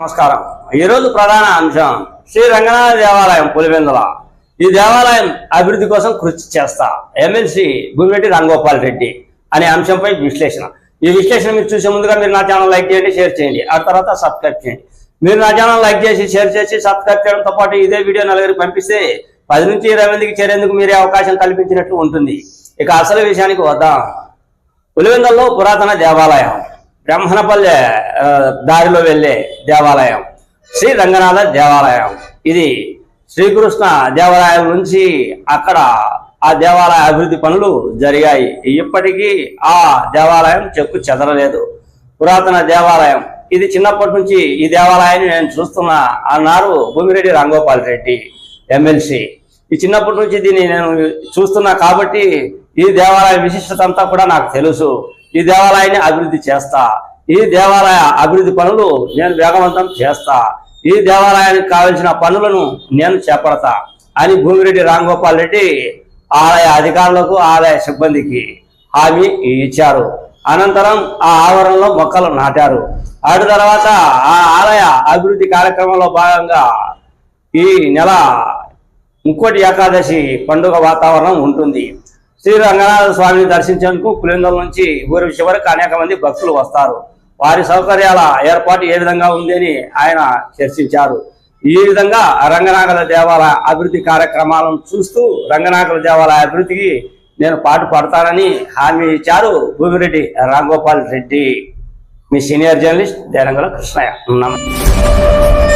నమస్కారం. ఈరోజు ప్రధాన అంశం శ్రీ రంగనాథ దేవాలయం పులివెందుల. ఈ దేవాలయం అభివృద్ధి కోసం కృషి చేస్తా ఎమ్మెల్సీ భూమిరెడ్డి రాంగోపాల్ రెడ్డి అనే అంశంపై విశ్లేషణ. ఈ విశ్లేషణ మీరు చూసే ముందుగా మీరు నా ఛానల్ లైక్ చేయండి షేర్ చేయండి. ఆ తర్వాత సబ్స్క్రైబ్ చేయండి. మీరు నా ఛానల్ లైక్ చేసి షేర్ చేసి సబ్స్క్రైబ్ చేయడంతో పాటు ఇదే వీడియో నలుగురికి పంపిస్తే పది నుంచి ఇరవై మందికి చేరేందుకు మీరే అవకాశం కల్పించినట్లు ఉంటుంది. ఇక అసలు విషయానికి వద్దాం. పులివెందుల్లో పురాతన దేవాలయం. బ్రహ్మణపల్లె దారిలో వెళ్ళే దేవాలయం. శ్రీ రంగనాథ దేవాలయం. ఇది శ్రీకృష్ణ దేవాలయం నుంచి అక్కడ ఆ దేవాలయ అభివృద్ధి పనులు జరిగాయి. ఇప్పటికీ ఆ దేవాలయం చెక్కు చెదరలేదు. పురాతన దేవాలయం. ఇది చిన్నప్పటి నుంచి ఈ దేవాలయాన్ని నేను చూస్తున్నా అన్నారు భూమిరెడ్డి రాంగోపాల్ రెడ్డి ఎమ్మెల్సీ. ఈ చిన్నప్పటి నుంచి దీన్ని నేను చూస్తున్నా కాబట్టి ఈ దేవాలయ విశిష్టత అంతా కూడా నాకు తెలుసు. ఈ దేవాలయాన్ని అభివృద్ధి చేస్తా. ఈ దేవాలయ అభివృద్ధి పనులు నేను వేగవంతం చేస్తా. ఈ దేవాలయానికి కావలసిన పనులను నేను చేపడతా అని భూమిరెడ్డి రాంగోపాల్ రెడ్డి ఆలయ అధికారులకు ఆలయ సిబ్బందికి హామీ ఇచ్చారు. అనంతరం ఆ ఆవరణలో మొక్కలు నాటారు. అటు తర్వాత ఆ ఆలయ అభివృద్ధి కార్యక్రమంలో భాగంగా ఈ నెల ముక్కోటి ఏకాదశి పండుగ వాతావరణం ఉంటుంది. శ్రీ రంగనాథ స్వామిని దర్శించేందుకు పులిందల నుంచి ఊరి చివరకు అనేక మంది భక్తులు వస్తారు. వారి సౌకర్యాల ఏర్పాటు ఏ విధంగా ఉంది అని ఆయన చర్చించారు. ఈ విధంగా రంగనాథల దేవాలయ అభివృద్ధి కార్యక్రమాలను చూస్తూ రంగనాథల దేవాలయ అభివృద్ధికి నేను పాటు పడతానని హామీ ఇచ్చారు భూమిరెడ్డి రాంగోపాల్ రెడ్డి. మీ సీనియర్ జర్నలిస్ట్ దేరంగల కృష్ణయ్య. నమస్తే